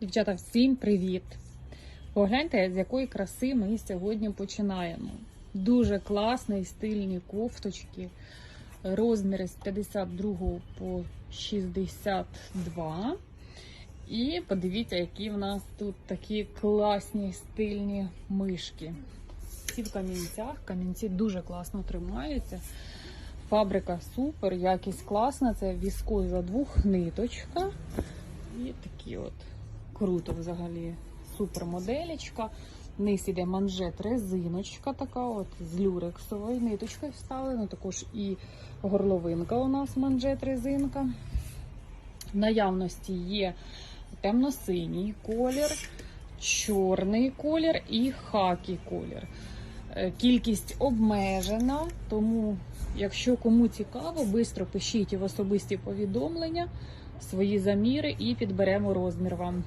Дівчата, всім привіт! Погляньте, з якої краси ми сьогодні починаємо. Дуже класний стильні кофточки. Розміри з 52 по 62. І подивіться, які в нас тут такі класні стильні мишки. Всі в камінцях. Камінці дуже класно тримаються. Фабрика супер, якість класна. Це віскоза двохниточка. І такі от круто взагалі. Супер моделечка. Низ іде манжет резиночка така, от з люрексовою ниточкою вставлена. Також і горловинка у нас манжет резинка. В наявності є темно-синій колір, чорний колір і хакі колір. Е, Кількість обмежена, тому, якщо кому цікаво, швидко пишіть в особисті повідомлення свої заміри і підберемо розмір вам.